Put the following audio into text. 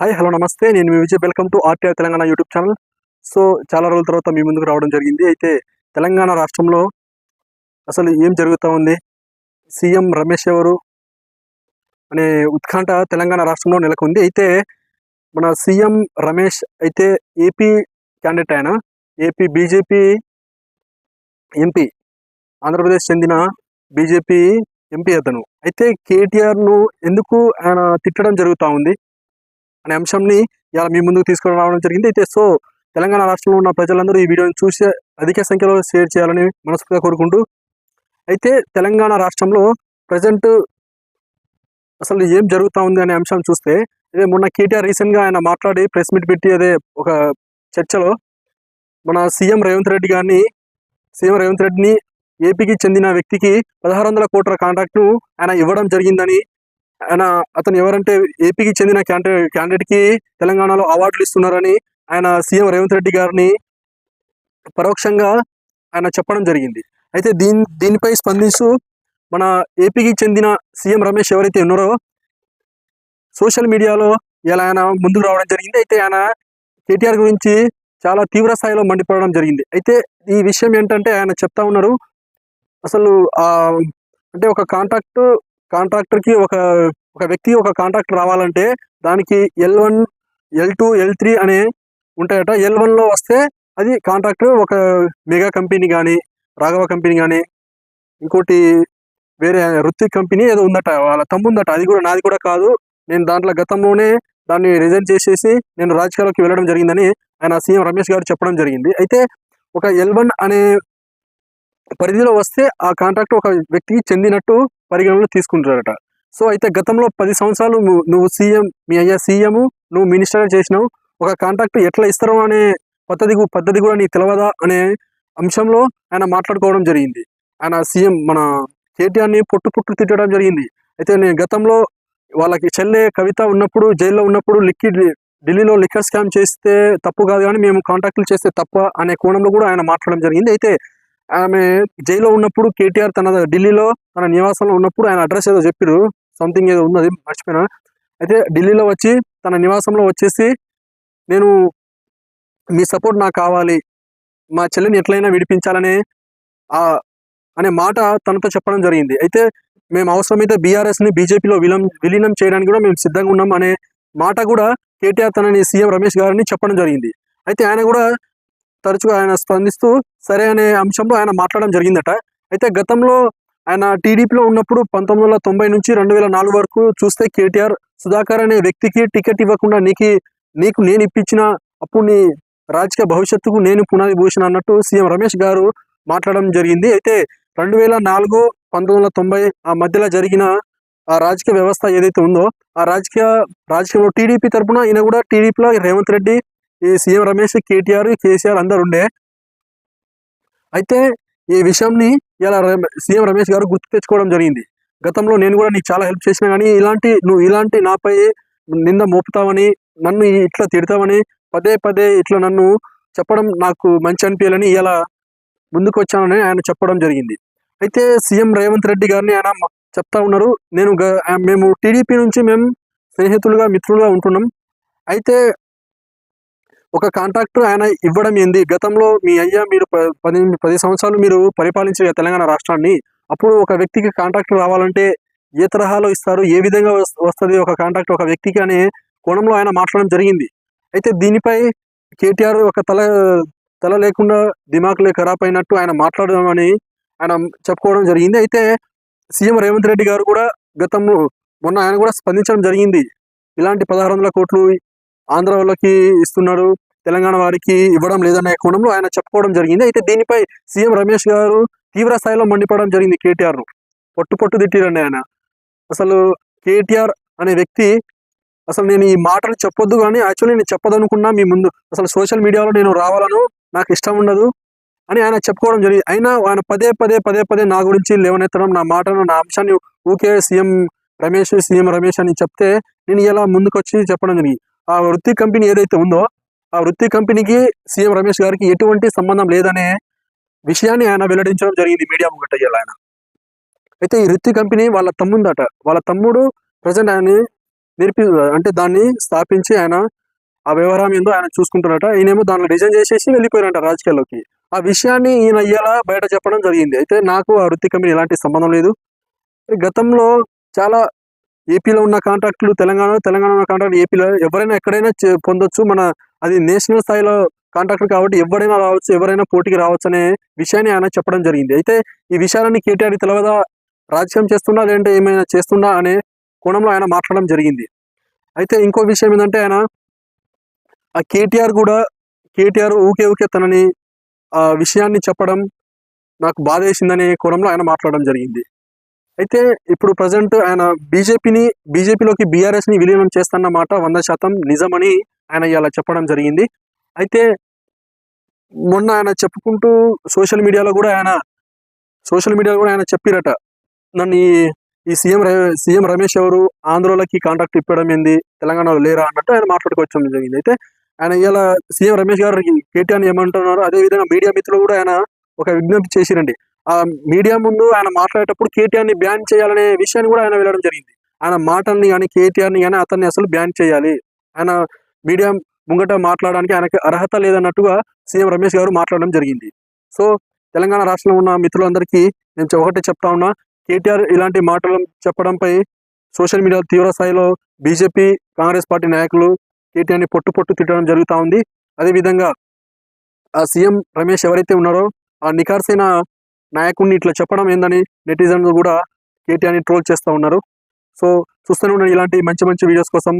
Hi hello నమస్తే. నేను మీ Vijay. Welcome to RTR Telangana YouTube channel. So చాలా రోజుల తర్వాత మీ ముందుకు రావడం జరిగింది. అయితే తెలంగాణ రాష్ట్రంలో అసలు ఏం జరుగుతూ ఉంది? సీఎం రమేష్ ఎవరు అనే ఉత్కంఠ తెలంగాణ రాష్ట్రంలో నెలకొంది. అయితే మన సీఎం రమేష్ అయితే ఏపీ క్యాండిడేట్ ఆయన. AP BJP MP. ఆంధ్రప్రదేశ్ చెందిన బీజేపీ ఎంపీ అతను. అయితే కేటీఆర్ను ఎందుకు ఆయన తిట్టడం జరుగుతూ ఉంది? అనే అంశంని ఇలా మీ ముందుకు తీసుకుని రావడం జరిగింది. అయితే సో తెలంగాణ రాష్ట్రంలో ఉన్న ప్రజలందరూ ఈ వీడియోని చూసి అధిక సంఖ్యలో షేర్ చేయాలని మనస్ఫూర్తిగా కోరుకుంటూ అయితే తెలంగాణ రాష్ట్రంలో ప్రజెంట్ అసలు ఏం జరుగుతూ ఉంది అనే అంశం చూస్తే ఇదే మొన్న కేటీఆర్ రీసెంట్గా ఆయన మాట్లాడి ప్రెస్ మీట్ పెట్టి అదే ఒక చర్చలో మన సీఎం రేవంత్ రెడ్డి గారిని సీఎం రేవంత్ రెడ్డిని ఏపీకి చెందిన వ్యక్తికి పదహారు వందల కోట్ల కాంట్రాక్ట్ను ఆయన ఇవ్వడం జరిగిందని ఆయన అతను ఎవరంటే ఏపీకి చెందిన క్యాండిడేట్ క్యాండిడేట్కి తెలంగాణలో అవార్డులు ఇస్తున్నారని ఆయన సీఎం రేవంత్ రెడ్డి గారిని పరోక్షంగా ఆయన చెప్పడం జరిగింది. అయితే దీని దీనిపై స్పందిస్తూ మన ఏపీకి చెందిన సీఎం రమేష్ ఎవరైతే ఉన్నారో సోషల్ మీడియాలో ఇలా ఆయన ముందుకు రావడం జరిగింది. అయితే ఆయన కేటీఆర్ గురించి చాలా తీవ్ర స్థాయిలో మండిపడడం జరిగింది. అయితే ఈ విషయం ఏంటంటే ఆయన చెప్తా ఉన్నారు. అసలు అంటే ఒక కాంట్రాక్ట్ కాంట్రాక్టర్కి ఒక ఒక వ్యక్తి ఒక కాంట్రాక్టర్ రావాలంటే దానికి L one L two L three అనే ఉంటాయట. ఎల్ వన్లో వస్తే అది కాంట్రాక్టర్ ఒక మెగా కంపెనీ కానీ రాఘవ కంపెనీ కానీ ఇంకోటి వేరే రుత్విక్ కంపెనీ ఏదో ఉందట వాళ్ళ తమ్ముందట అది కూడా నాది కూడా కాదు. నేను దాంట్లో గతంలోనే దాన్ని రిజైన్ చేసేసి నేను రాజకీయాల్లోకి వెళ్ళడం జరిగిందని ఆయన సీఎం రమేష్ గారు చెప్పడం జరిగింది. అయితే ఒక ఎల్ వన్ అనే పరిధిలో వస్తే ఆ కాంట్రాక్ట్ ఒక వ్యక్తికి చెందినట్టు పరిగణనలో తీసుకుంటారట సో అయితే గతంలో పది సంవత్సరాలు నువ్వు- సీఎం మీ అయ్యా సీఎం నువ్వు మినిస్టర్ చేసినావు ఒక కాంట్రాక్ట్ ఎట్లా ఇస్తారు అనే పద్ధతి పద్ధతి కూడా నీకు తెలియదా అనే అంశంలో ఆయన మాట్లాడుకోవడం జరిగింది. ఆయన సీఎం మన కేటీఆర్ని పొట్టు పుట్టు తిట్టడం జరిగింది. అయితే నేను గతంలో వాళ్ళకి చెల్లె కవిత ఉన్నప్పుడు జైల్లో ఉన్నప్పుడు లిక్విడ్ ఢిల్లీలో లిక్కర్ స్కామ్ చేస్తే తప్పు కాదు కానీ మేము కాంట్రాక్టులు చేస్తే తప్ప అనే కోణంలో కూడా ఆయన మాట్లాడడం జరిగింది. అయితే ఆమె జైల్లో ఉన్నప్పుడు కేటీఆర్ తన ఢిల్లీలో తన నివాసంలో ఉన్నప్పుడు ఆయన అడ్రస్ ఏదో చెప్పారు సంథింగ్ ఏదో ఉన్నది మర్చిపోయినా. అయితే ఢిల్లీలో వచ్చి తన నివాసంలో వచ్చేసి నేను మీ సపోర్ట్ నాకు కావాలి మా చెల్లిని ఎట్లయినా విడిపించాలనే ఆ అనే మాట తనతో చెప్పడం జరిగింది. అయితే మేము అవసరమైతే బీఆర్ఎస్ని బీజేపీలో విలం విలీనం చేయడానికి కూడా మేము సిద్ధంగా ఉన్నాం అనే మాట కూడా కేటీఆర్ తనని సీఎం రమేష్ గారిని చెప్పడం జరిగింది. అయితే ఆయన కూడా తరచుగా ఆయన స్పందిస్తూ సరే అనే అంశంలో ఆయన మాట్లాడడం జరిగిందట. అయితే గతంలో ఆయన టీడీపీలో ఉన్నప్పుడు పంతొమ్మిది వందల తొంభై నుంచి రెండు వేల నాలుగు వరకు చూస్తే కేటీఆర్ సుధాకర్ అనే వ్యక్తికి టికెట్ ఇవ్వకుండా నీకు నీకు నేను ఇప్పించిన అప్పుడు నీ రాజకీయ భవిష్యత్తుకు నేను పునాది భూషణ అన్నట్టు సీఎం రమేష్ గారు మాట్లాడడం జరిగింది. అయితే రెండు వేల నాలుగు పంతొమ్మిది వందల తొంభై ఆ మధ్యలో జరిగిన ఆ రాజకీయ వ్యవస్థ ఏదైతే ఉందో ఆ రాజకీయ రాజకీయంలో టీడీపీ తరపున ఈయన కూడా టీడీపీలో రేవంత్ రెడ్డి ఈ సీఎం రమేష్ కేటీఆర్ కేసీఆర్ అందరు ఉండే. అయితే ఈ విషయంని ఇలా సీఎం రమేష్ గారు గుర్తు తెచ్చుకోవడం జరిగింది. గతంలో నేను కూడా నీకు చాలా హెల్ప్ చేసినా కానీ ఇలాంటి నువ్వు ఇలాంటి నాపై నింద మోపుతావని నన్ను ఇట్లా తిడతావని పదే పదే ఇట్లా నన్ను చెప్పడం నాకు మంచి అనిపించాలని ఇలా ముందుకు వచ్చానని ఆయన చెప్పడం జరిగింది. అయితే సీఎం రేవంత్ రెడ్డి గారిని ఆయన చెప్తా ఉన్నారు. నేను గ- మేము టీడీపీ నుంచి మేము స్నేహితులుగా మిత్రులుగా ఉంటున్నాం. అయితే ఒక కాంట్రాక్ట్ ఆయన ఇవ్వడం ఏంది? గతంలో మీ అయ్యా మీరు పది పది సంవత్సరాలు మీరు పరిపాలించే తెలంగాణ రాష్ట్రాన్ని అప్పుడు ఒక వ్యక్తికి కాంట్రాక్ట్ రావాలంటే ఏ తరహాలో ఇస్తారు? ఏ విధంగా వస్తుంది ఒక కాంట్రాక్ట్ ఒక వ్యక్తికి అనే కోణంలో ఆయన మాట్లాడడం జరిగింది. అయితే దీనిపై కేటీఆర్ ఒక తల తల లేకుండా దిమాకులే ఖరాబ్ అయినట్టు ఆయన మాట్లాడడం అని ఆయన చెప్పుకోవడం జరిగింది. అయితే సీఎం రేవంత్ రెడ్డి గారు కూడా గతంలో మొన్న ఆయన కూడా స్పందించడం జరిగింది. ఇలాంటి పదహారు వందల కోట్లు ఆంధ్ర వాళ్ళకి ఇస్తున్నాడు తెలంగాణ వారికి ఇవ్వడం లేదనే కోణంలో ఆయన చెప్పుకోవడం జరిగింది. అయితే దీనిపై సీఎం రమేష్ గారు తీవ్ర స్థాయిలో మండిపడడం జరిగింది కేటీఆర్ను. పొట్టు పొట్టు తిట్టిరండి ఆయన. అసలు కేటీఆర్ అనే వ్యక్తి అసలు నేను ఈ మాటలు చెప్పొద్దు కానీ యాక్చువల్లీ నేను చెప్పదనుకున్నా మీ ముందు. అసలు సోషల్ మీడియాలో నేను రావాలను నాకు ఇష్టం ఉండదు అని ఆయన చెప్పుకోవడం జరిగింది. అయినా ఆయన పదే పదే పదే పదే నా గురించి లేవనెత్తడం నా మాటను నా అంశాన్ని ఊకే సీఎం రమేష్ సీఎం రమేష్ అని చెప్తే నేను ఇలా ముందుకొచ్చి చెప్పడం జరిగింది. ఆ వృత్తి కంపెనీ ఏదైతే ఉందో ఆ వృత్తి కంపెనీకి సీఎం రమేష్ గారికి ఎటువంటి సంబంధం లేదనే విషయాన్ని ఆయన వెల్లడించడం జరిగింది మీడియా ముంగట ఆయన. అయితే ఈ వృత్తి కంపెనీ వాళ్ళ తమ్ముందట. వాళ్ళ తమ్ముడు ప్రజెంట్ ఆయన్ని నేర్పి అంటే దాన్ని స్థాపించి ఆయన ఆ వ్యవహారం ఏందో ఆయన చూసుకుంటున్నట ఈయనేమో దానిలో రిజైన్ చేసేసి వెళ్ళిపోయారంట రాజకీయాల్లోకి. ఆ విషయాన్ని ఈయన అయ్యేలా బయట చెప్పడం జరిగింది. అయితే నాకు ఆ వృత్తి కంపెనీ ఎలాంటి సంబంధం లేదు. గతంలో చాలా ఏపీలో ఉన్న కాంట్రాక్టులు తెలంగాణ తెలంగాణ ఉన్న కాంట్రాక్ట్ ఏపీలో ఎవరైనా ఎక్కడైనా చే- పొందొచ్చు. మన అది నేషనల్ స్థాయిలో కాంట్రాక్టర్ కాబట్టి ఎవరైనా రావచ్చు ఎవరైనా పోటీకి రావచ్చు అనే విషయాన్ని ఆయన చెప్పడం జరిగింది. అయితే ఈ విషయాలన్నీ కేటీఆర్ తెలవదా? రాజకీయం చేస్తున్నా లేదంటే ఏమైనా చేస్తున్నా అనే కోణంలో ఆయన మాట్లాడడం జరిగింది. అయితే ఇంకో విషయం ఏంటంటే ఆయన ఆ కేటీఆర్ కూడా కేటీఆర్ ఊకే ఊకే తనని ఆ విషయాన్ని చెప్పడం నాకు బాధ వేసిందనే కోణంలో ఆయన మాట్లాడడం జరిగింది. అయితే ఇప్పుడు ప్రజెంట్ ఆయన బీజేపీని బీజేపీలోకి బీఆర్ఎస్ని విలీనం చేస్తున్న మాట వంద శాతం నిజమని ఆయన ఇలా చెప్పడం జరిగింది. అయితే మొన్న ఆయన చెప్పుకుంటూ సోషల్ మీడియాలో కూడా ఆయన సోషల్ మీడియాలో కూడా ఆయన చెప్పిరట. నన్ను ఈ- ఈ సీఎం సీఎం రమేష్ ఎవరు ఆంధ్రలోకి కాంట్రాక్ట్ ఇప్పడం ఏంది తెలంగాణలో లేరా అన్నట్టు ఆయన మాట్లాడుకోవచ్చడం జరిగింది. అయితే ఆయన ఇలా సీఎం రమేష్ గారు కేటీఆర్ ఏమంటున్నారు అదే విధంగా మీడియా మిత్రులు కూడా ఆయన ఒక విజ్ఞప్తి చేసిరండి. మీడియా ముందు ఆయన మాట్లాడేటప్పుడు కేటీఆర్ని బ్యాన్ చేయాలనే విషయాన్ని కూడా ఆయన వెళ్ళడం జరిగింది. ఆయన మాటల్ని కానీ కేటీఆర్ని కానీ అతన్ని అసలు బ్యాన్ చేయాలి. ఆయన మీడియా ముంగట మాట్లాడడానికి ఆయనకి అర్హత లేదన్నట్టుగా సీఎం రమేష్ గారు మాట్లాడడం జరిగింది. సో తెలంగాణ రాష్ట్రంలో ఉన్న మిత్రులందరికీ నేను ఒకటే చెప్తా ఉన్నా కేటీఆర్ ఇలాంటి మాటలు చెప్పడంపై సోషల్ మీడియాలో తీవ్ర స్థాయిలో బీజేపీ కాంగ్రెస్ పార్టీ నాయకులు కేటీఆర్ని పొట్టు పొట్టు తిట్టడం జరుగుతూ ఉంది. అదేవిధంగా ఆ సీఎం రమేష్ ఎవరైతే ఉన్నారో ఆ నికార్సైన నాయకుడిని ఇట్లా చెప్పడం ఏందని నెటిజన్లు కూడా కేటీఆర్ని ట్రోల్ చేస్తూ ఉన్నారు. సో చూస్తూనే ఉన్న ఇలాంటి మంచి మంచి వీడియోస్ కోసం